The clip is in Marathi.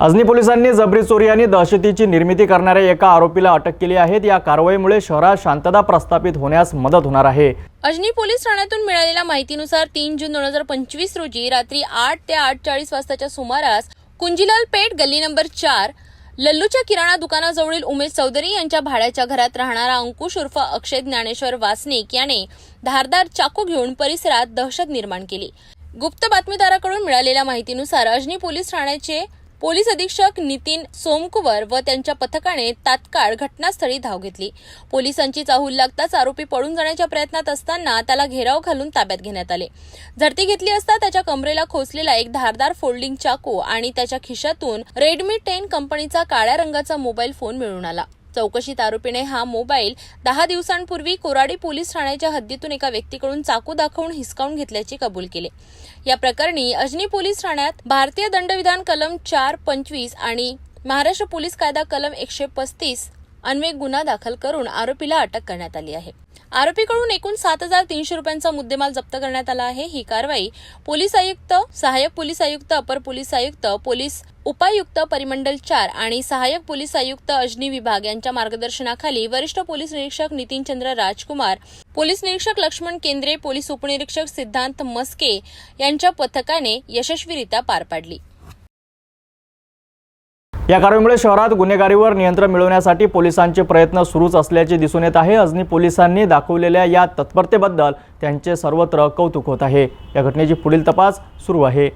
अजनी पोलिसांनी जबरी चोरी आणि दहशतीची निर्मिती करणाऱ्या एका आरोपीला अटक केली आहे. या कारवाईमुळे शहरात शांतता प्रस्थापित होण्यास मदत होणार आहे. अजनी पोलीस ठाण्यातून मिळालेल्या माहितीनुसार तीन जून दोन हजार पंचवीस रोजी रात्री आठ ते आठ चाळीस वाजताच्या सुमारास कुंजीलाल पेठ गल्ली नंबर चार लल्लूच्या किराणा दुकानाजवळील उमेश चौधरी यांच्या भाड्याच्या घरात राहणारा अंकुश उर्फ अक्षय ज्ञानेश्वर वासनिक याने धारदार चाकू घेऊन परिसरात दहशत निर्माण केली. गुप्त बातमीदाराकडून मिळालेल्या माहितीनुसार अजनी पोलीस ठाण्याचे पोलीस अधीक्षक नितीन सोमकुवर व त्यांच्या पथकाने तात्काळ घटनास्थळी धाव घेतली. पोलिसांची चाहूल लागताच आरोपी पळून जाण्याच्या प्रयत्नात असताना त्याला घेराव घालून ताब्यात घेण्यात आले. झडती घेतली असता त्याच्या कमरेला खोचलेला एक धारदार फोल्डिंग चाकू आणि त्याच्या खिशातून रेडमी टेन कंपनीचा काळ्या रंगाचा मोबाईल फोन मिळून आला. चौकशीत आरोपीने हा मोबाईल दहा दिवसांपूर्वी कोराडी पोलीस ठाण्याच्या हद्दीतून एका व्यक्तीकडून चाकू दाखवून हिसकावून घेतल्याचे कबूल केले. या प्रकरणी अजनी पोलीस ठाण्यात भारतीय दंडविधान कलम चार पंचवीस आणि महाराष्ट्र पोलीस कायदा कलम एकशे पस्तीस अन्वये गुन्हा दाखल करून आरोपीला अटक करण्यात आली आहे. आरोपीकडून एकूण सात हजार तीनशे रुपयांचा मुद्देमाल जप्त करण्यात आला आहे. ही कारवाई पोलीस आयुक्त सहाय्यक पोलीस आयुक्त अपर पोलीस आयुक्त पोलीस उपायुक्त परिमंडल चार आणि सहाय्यक पोलीस आयुक्त अजनी विभाग यांच्या मार्गदर्शनाखाली वरिष्ठ पोलीस निरीक्षक नितीनचंद्र राजकुमार पोलीस निरीक्षक लक्ष्मण केंद्रे पोलीस उपनिरीक्षक सिद्धांत मस्के यांच्या पथकाने यशस्वीरित्या पार पाडली. या कारवाईमुळे शहरात गुन्हेगारीवर नियंत्रण मिळवण्यासाठी पोलिसांचे प्रयत्न सुरूच असल्याचे दिसून येत आहे. अजनी पोलिसांनी दाखवलेल्या या तत्परतेबद्दल त्यांचे सर्वत्र कौतुक होत आहे. या घटनेची पुढील तपास सुरू आहे.